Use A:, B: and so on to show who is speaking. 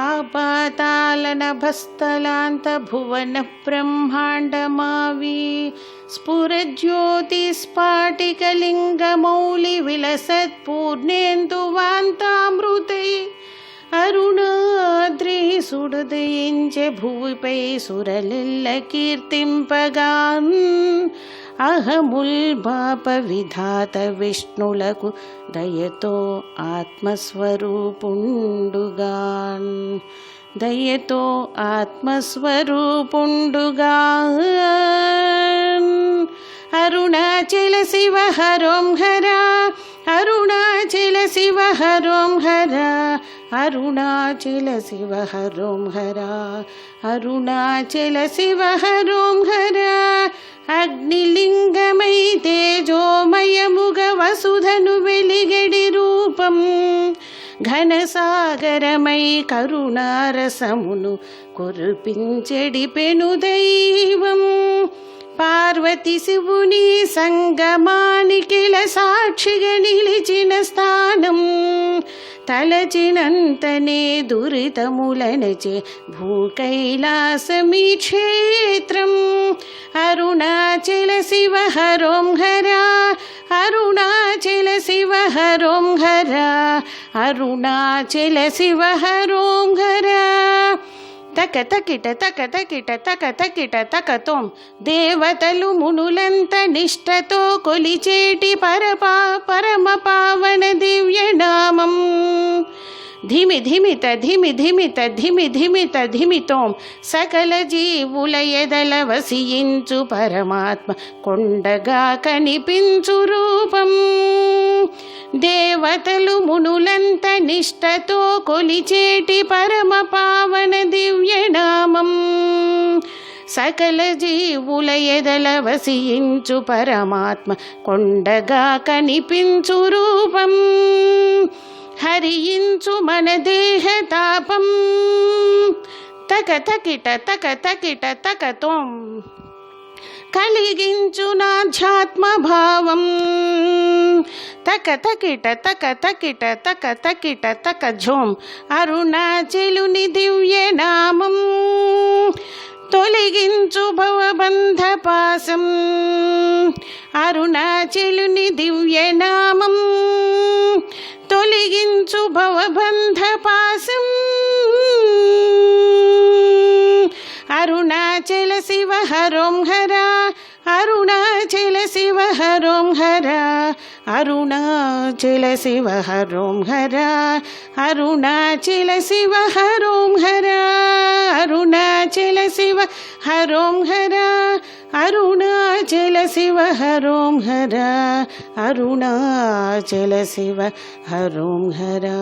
A: आपातालनभस्थलान्तभुवनः ब्रह्माण्डमावी स्फुरज्योतिस्फाटिकलिङ्गमौलिविलसत्पूर्णेन्दुवान्तामृतै అరుణాద్రి సుడదయించే భూమిపై సురలిల్ల కీర్తింపగాన్ అహముల్ బాప విధాత విష్ణులకు దయతో ఆత్మస్వరూపుండుగాన్ దయతో ఆత్మస్వరూపుండుగా. అరుణాచల శివ హరోం హరా అరుణాచల శివ హరోం హరా అరుణాచల శివ హరోం హరా అరుణాచల శివ హరోం హరా. అగ్నిలింగమై తేజోమయముగ వసుధను వెలిగడి రూపం ఘనసాగరమై కరుణారసమును కురిపించెడి పెను దైవం. పార్వతి శివుని సంగమానికిల సాక్షిగా నిలిచిన స్థానం. తలచినంతనే దురితములనచే భూకైలాసమీ క్షేత్రం. అరుణాచల శివ హరోం హరా అరుణాచల శివ హరోం హరా అరుణాచల శివ హరోం తక తకిట తక తకిట తక తకిట తకతోం దేవతలు మునులంత నిష్టతో కొలిచేటి పరపా పరమ పావన దివ్యనామం ధిమి ధిమిత ధిమి ధిమిత ధిమి ధిమిత ధిమితోం సకల జీవుల ఎదల వసించు పరమాత్మ. కొండగా కనిపించు రూపం. దేవతలు మునులంత నిష్టతో కొలిచేటి పరమ పావన దివ్యనామం. సకల జీవుల ఎదల వసించు పరమాత్మ కొండగా కనిపించు రూపం. హరించు మన దేహ తాపం. తక తకిట తక తకిట తకతోం కలిగించు నాధ్యాత్మ భావం తక తకిట తక తకిట తక తకిట తక ఝోం అరుణాచలుని దివ్య నామం తొలగించు భవబంధ పాసం అరుణాచలుని దివ్య నామం తొలగించు భవబంధ పాసం అరుణాచల శివ హరోం హరా అరుణాచల శివ హరోం హరా అరుణాచల శివ హరోం హరా అరుణాచల శివ హరోం హరా అరుణాచల శివ హరోం హరా అరుణాచల శివ హరోం హరా అరుణాచల శివ హరోం హరా